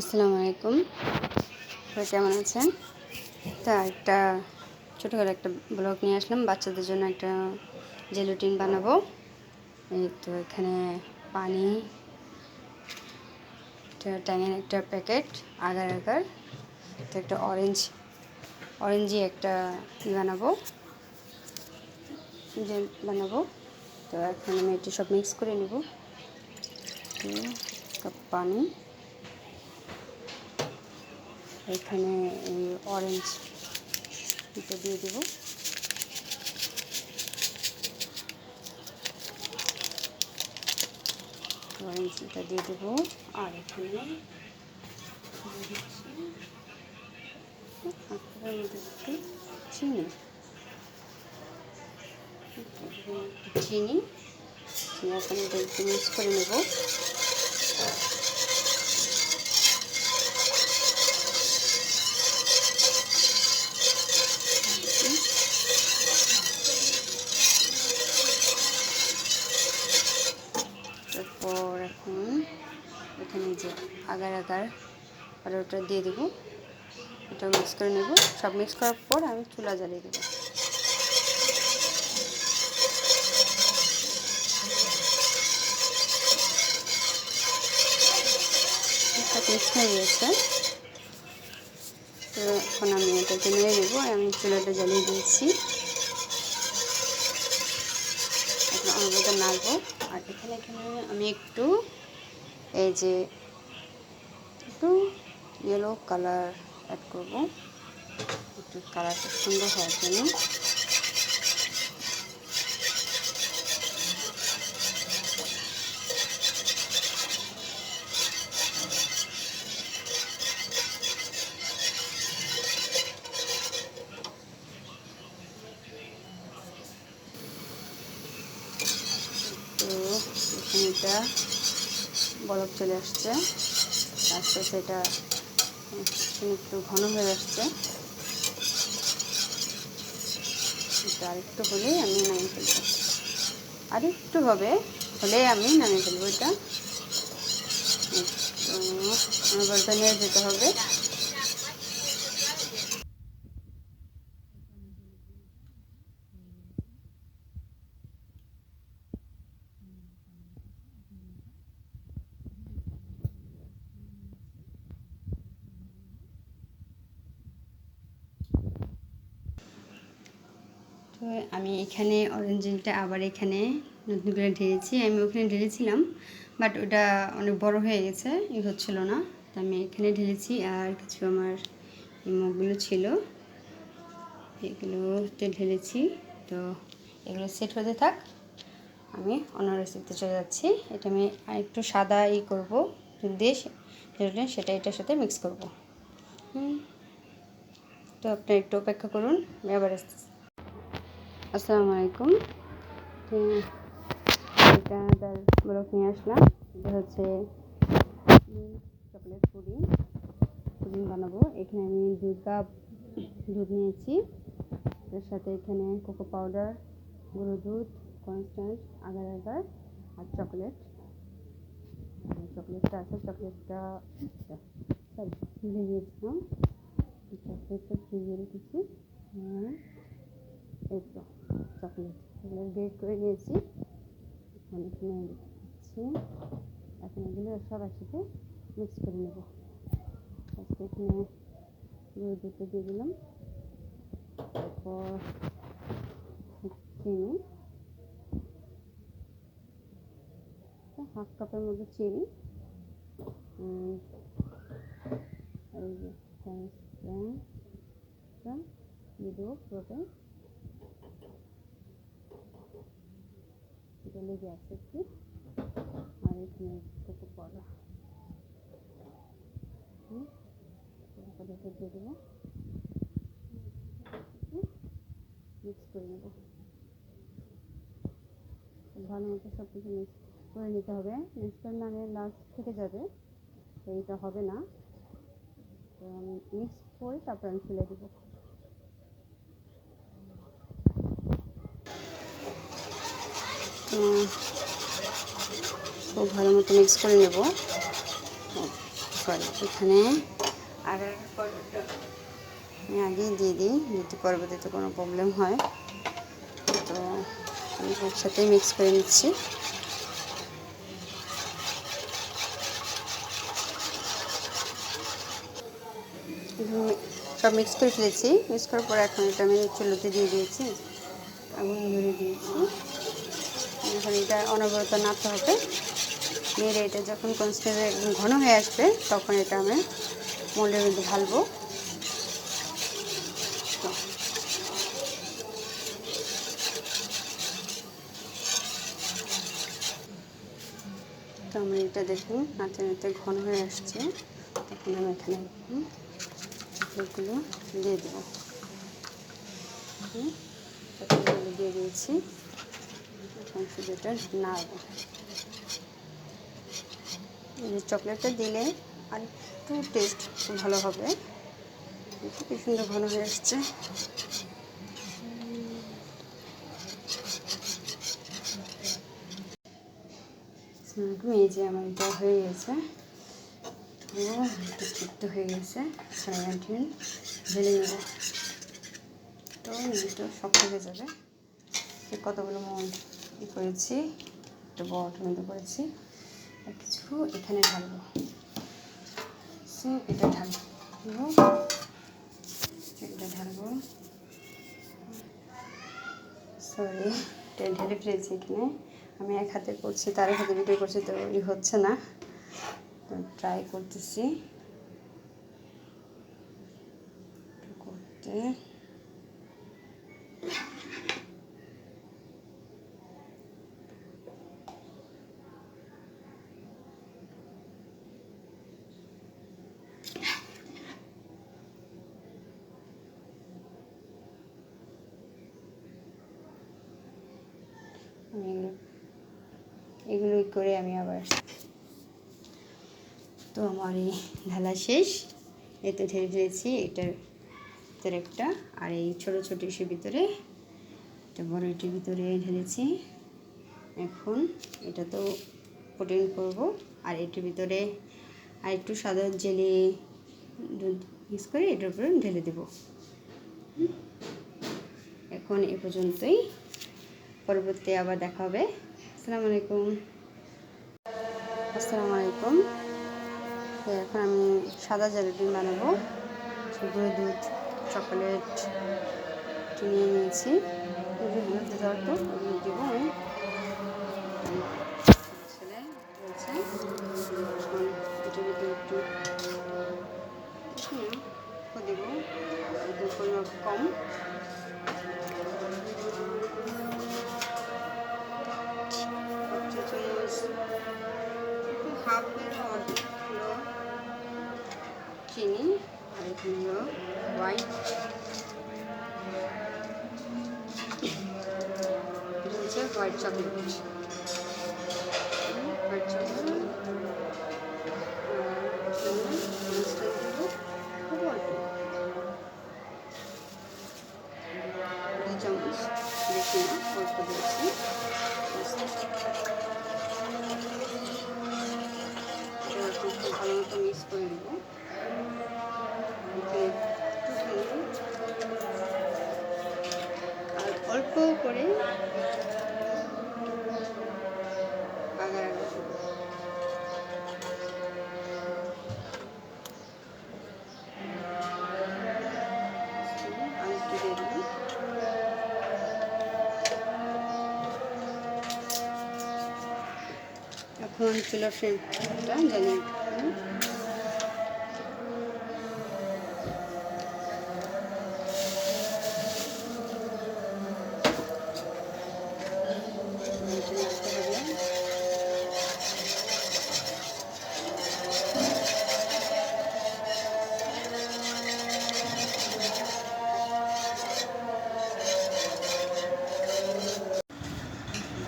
আসসালামু আলাইকুম। কেমন আছেন? তা একটা ছোটো করে একটা ব্লগ নিয়ে আসলাম। বাচ্চাদের জন্য একটা জেলুটিন বানাবো। এই তো এখানে পানি, একটা ট্যাঙের একটা প্যাকেট, আগার আগার, তো একটা অরেঞ্জ, অরেঞ্জি একটা ই বানাবো। জেল বানাবো। তো এখন আমি একটু সব মিক্স করে নেব। কাপ পানি। এখানে অরেঞ্জ দিয়ে দেব। অরেঞ্জ এটা দিয়ে দেব। আর এখানে চিনি। চিনি। চিনি এখন মিক্স করে নেব তারপর এখন এখানে যে আর ওটা দিয়ে দেবো। এটা মিক্স করে নেব। সব মিক্স করার পর আমি চুলা জ্বালিয়ে দেবো। তো এখন আমি এটাকে নিয়ে নেব আমি চুলাটা জ্বালিয়ে দিয়েছি। এখন আমাদের নাড়বো। আর এখানে এখানে আমি একটু এই যে একটু ইয়েলো কালার অ্যাড করব। একটু কালারটা সুন্দর হওয়ার জন্য। তো এখানে এটা বরফ চলে আসছে। আস্তে আস্তে এটা একটু ঘন হয়ে আসছে। আরেকটু হলেই আমি নামিয়ে ফেলব। আরেকটু হবে, হলেই আমি নামিয়ে ফেলব এটা। বলতে নিয়ে যেতে হবে। আমি এখানে অরেঞ্জটা আবার এখানে নতুন করে ঢেলেছি। আমি ওখানে ঢেলেছিলাম বাট ওটা অনেক বড় হয়ে গেছে ই হচ্ছিল না। তো আমি এখানে ঢেলেছি, আর কিছু আমার এই মগগুলো ছিল, এগুলোতে ঢেলেছি। তো এগুলো সেট হতে থাক, আমি অন্য রেসিপিতে চলে যাচ্ছি। এটা আমি আরেকটু সাদা ই করব দিয়ে সেটা এটার সাথে মিক্স করব। তো আপনি একটু অপেক্ষা করুন আবার আসতেছি। আসসালামু আলাইকুম। এটা তার বরফ নিয়ে আসলাম। এটা হচ্ছে চকলেট পুডিং। পুডিং বানাবো। এখানে আমি দুই কাপ দুধ নিয়েছি। এর সাথে এখানে কোকো পাউডার, গুঁড়ো দুধ কনস্ট্যান্ট আগার আগার আর চকলেট। চকলেটটা আছে, চকলেটটা সরি ভিজিয়েছিলাম চকলেটটা ভিজিয়ে রেখেছি। আর তো চকলেট। চকলেট গ্রেট করে নিয়েছি। এখন এখানে দিচ্ছি এখন এগুলো সব একসাথে মিক্স করে নেব। আজকে এখানে গুঁড়ো দুধটা দিয়ে দিলাম। তারপর চিনি। হাফ কাপের মধ্যে চিনি। দিয়ে দেবো পুরোটাই। লেগে আছে একটু। আর এখানে দেবো। মিক্স করে ভালো মতো সব কিছু মিক্স করে নিতে হবে। মিক্স করে নামে লাস্ট থেকে যাবে। এইটা হবে না। তো আমি মিক্স করে তারপর আমি ফেলে দেবো। খুব ভালো মতো মিক্স করে নেব। সরি, এখানে আর আমি আগেই দিয়ে দিই যদি পরবর্তীতে কোনো প্রবলেম হয়। তো আমি একসাথেই মিক্স করে নিচ্ছি। সব মিক্স করে ফেলেছি। মিক্স করার পর এখন এটা আমি চুলোতে দিয়ে দিয়েছি। আগুন ধরে দিয়েছি। এখন এটা অনবরত নাড়তে হবে। নেড়ে এটা যখন একদম ঘন হয়ে আসবে, তখন এটা আমি মোল্ডের মধ্যে ঢালবো। তো আমরা এটা দেখুন, নাড়তে নাড়তে ঘন হয়ে আসছে। তখন আমি এখানে দিয়ে দেবো। দিয়ে দিয়েছি। এখন শুধু এটা চকলেটটা দিলে আর একটু টেস্ট ভালো হবে। কি সুন্দর ঘন হয়ে আসছে। এই যে আমার এটা হয়ে গেছে। একটু হয়ে গেছে সাড়ে আট ঢেলে নেব তো এটা শক্ত হয়ে যাবে। কতগুলো মন ই করেছি, একটা বড় টমেটো করেছি কিছু এখানে ঢালবো। সো এটা ঢালবো এটা ঢালবো। সরি এটা ঢেলে ফেলেছি এখানে। আমি এক হাতে করছি, তার হাতে ভিডিও করছি, তো ই হচ্ছে না। তো ট্রাই করতেছি। করতে। আমি এগুলো। এগুলোই করে আমি আবার তো আমার এই ঢালা শেষ। এতে ঢেলে ফেলেছি, এটার ভিতরে একটা। আর এই ছোটো ছোটো ইসের ভিতরে এটা বড় এটির ভিতরে ঢেলেছি। এখন এটা তো প্রোটিন করব। আর এটির ভিতরে আর একটু সাদা জেলি দুধ মিক্স করে এটার উপরে ঢেলে দেবো। এখন এ পর্যন্তই। পরবর্তী আবার দেখা হবে। আসসালামু আলাইকুম। আসসালামু আলাইকুম। এখন আমি সাদা জিলাপি বানাবো। গুঁড়ো দুধ, চকোলেট নিয়ে নিয়েছি। আমি দুধ পরিমাণ কম। অর্ধেক হলো চিনি আর এখানে হলো হোয়াইট হোয়াইট চকলেট এখন চুলা জ্বালিয়ে দিলাম। এটা নাড়তে হবে।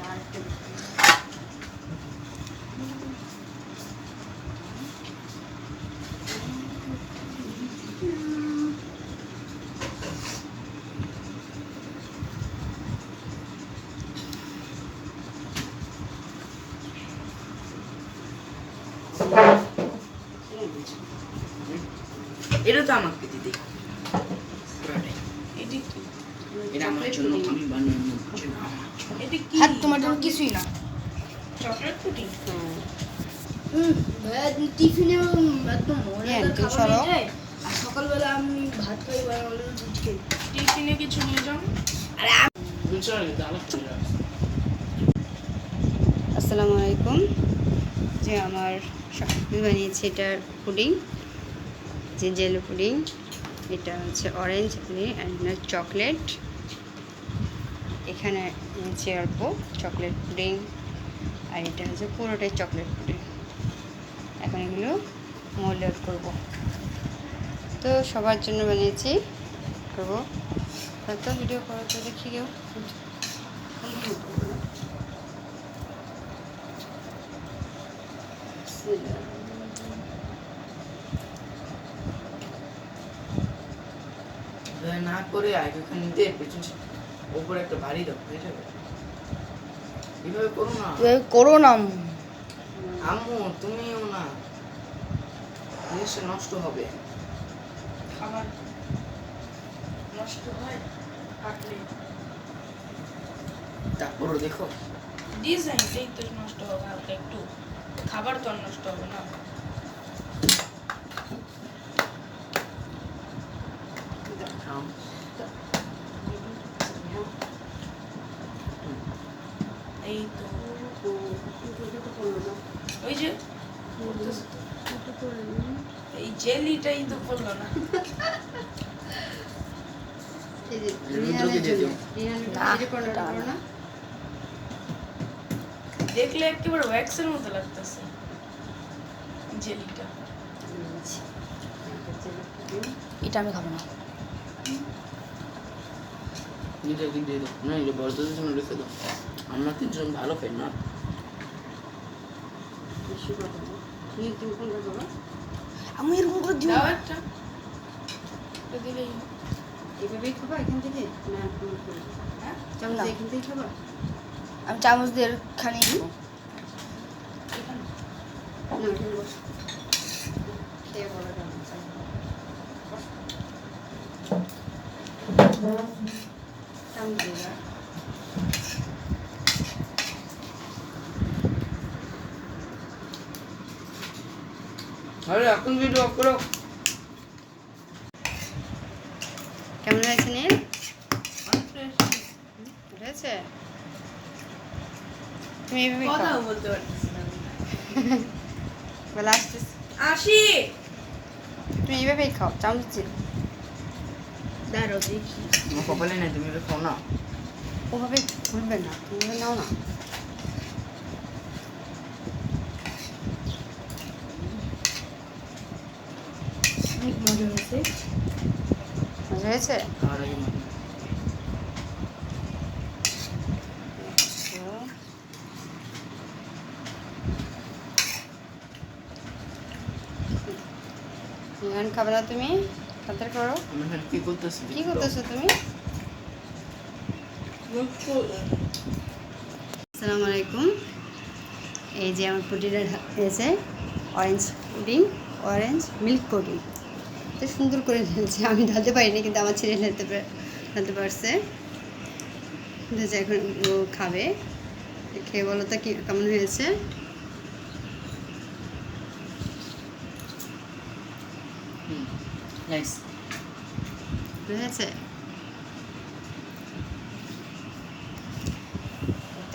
আর একটু এটা তো আমাকে দিদি পুরাটাই এটা কি এটা আমার জন্য আমি বানানো জন্য আমার জন্য। এটা কি? হাত তোমার জন্য কিছুই না। Chocolate pudding? হ্যাঁ টিফিনে একদম হ্যাঁ, যায় আর সকালবেলা আমি ভাত খাই বা দুধ খাই টিফিনে কিছু নিয়ে যাও। আরে। আসসালামু আলাইকুম। যে আমার বানিয়েছি এটার পুডিং। যে জেলো পুডিং, এটা হচ্ছে অরেঞ্জ পুডিং অ্যান্ড চকলেট এখানে নিয়েছি অল্প চকলেট পুডিং আর এটা হচ্ছে পুরোটাই চকলেট পুডিং এখন এগুলো মোল্ড আউট করব। তো সবার জন্য বানিয়েছি, করব। হয়তো ভিডিও করো তো দেখি কেউ। দয়া না করে আগে ওখানে দিয়ে পেছন ওপরে একটা বাড়ি দাও হয়ে যাবে। এভাবে করো না। করো না। আম্মু তুমিও না। জিনিসটা নষ্ট হবে। খাবার নষ্ট হয় কাটলে তারপরও দেখো। ডিজাইনটাই তো নষ্ট হবে হালকা একটু। খাবার তো আর নষ্ট হবে না আম। এই তো ওই যে এই জেলিটাই তো পড়ল না। দেখলে একেবারে ওয়্যাক্সের মতো লাগতেছে জেলিটা। এটা আমি খাব না। এটা কি দিয়ে দাও না এটা বড়দের জন্য রেখে দাও। আমরা তিনজন ভালো খাই না বেশি করে দেবো। তুমি তুমি কোনটা করো? আমি এরকম করে দিও এভাবেই খাবা? এখান থেকে? না হ্যাঁ? চামচ এখান থেকে খাবা? আমি চামচ দিয়ে খানি এখানে। না এখানে বসো। খেয়ে বলো কেমন চামচ দিয়ে দাও। আরে এখন ভিডিও অফ করো। কেমন হয়েছে নীল? হয়েছে? তুমি এইভাবে কথাও খাও। বলতে পারতেছি না। আমি। বলে আসতেছি। আসি! তুমি এইভাবেই খাও চামচ দিয়ে দাঁড়াও দেখি। আমার কপালে নাই তুমি এটা খাও না। ওভাবে ঘুরবে না তুমি নাও না। অনেক মজা হয়েছে। মজা হয়েছে? এখন খাবে না তুমি? তাড়াতাড়ি করো। কি করতেছি? কি করতেছো তুমি? আসসালামু আলাইকুম। এই যে আমার পুডিংটা হয়েছে orange pudding orange milk pudding তো সুন্দর করে ঢেলছে। আমি ঢালতে পারিনি কিন্তু আমার ছেলে ঢালতে ঢালতে পারছে। ঢেলছে এখন ও খাবে। খেয়ে বলো তো কি কেমন হয়েছে?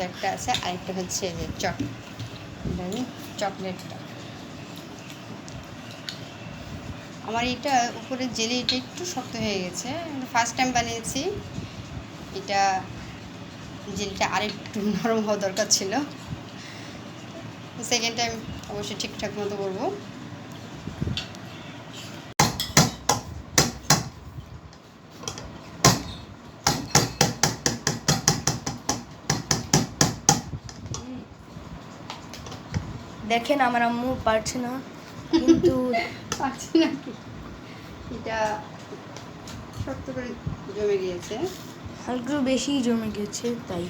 একটা আছে আরেকটা হচ্ছে এই যে চক চকলেটটা। আমার এটা উপরে জেলি এটা একটু শক্ত হয়ে গেছে। ফার্স্ট টাইম বানিয়েছি। এটা জেলিটা আরেকটু নরম হওয়া দরকার ছিল। সেকেন্ড টাইম অবশ্যই ঠিকঠাক মতো করব। দেখেন আমার আম্মু পারছে না। কিন্তু পারছি না কি? এটা শক্ত করে জমে গিয়েছে। হালকা বেশি জমে গেছে তাই।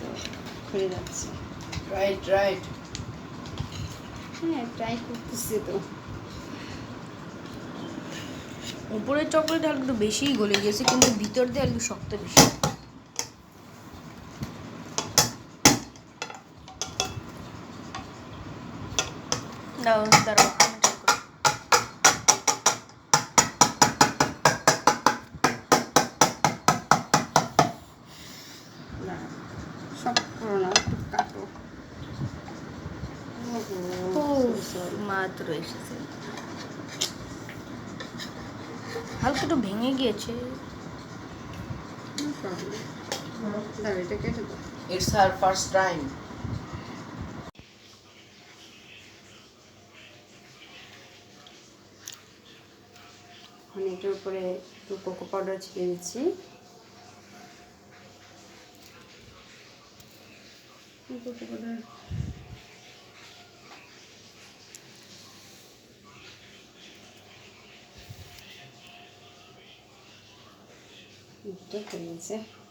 তো খুলে যাচ্ছে। রাইট রাইট হ্যাঁ ট্রাই করতেছি তো। উপরের চকলেট আর একটু বেশিই গলে গেছে কিন্তু ভিতর দিয়ে আর একটু শক্ত বেশি। দাও দাঁড়াও আমি try করি। না সব করো না একটু কাটো ও মাত্র এসেছে। হালকা একটু ভেঙে গিয়েছে। ইটস হার ফার্স্ট টাইম এখন এটার উপরে একটু কোকো পাউডার ছিটিয়ে দিচ্ছি। কোকো পাউডার এটা হয়ে গেছে হুম।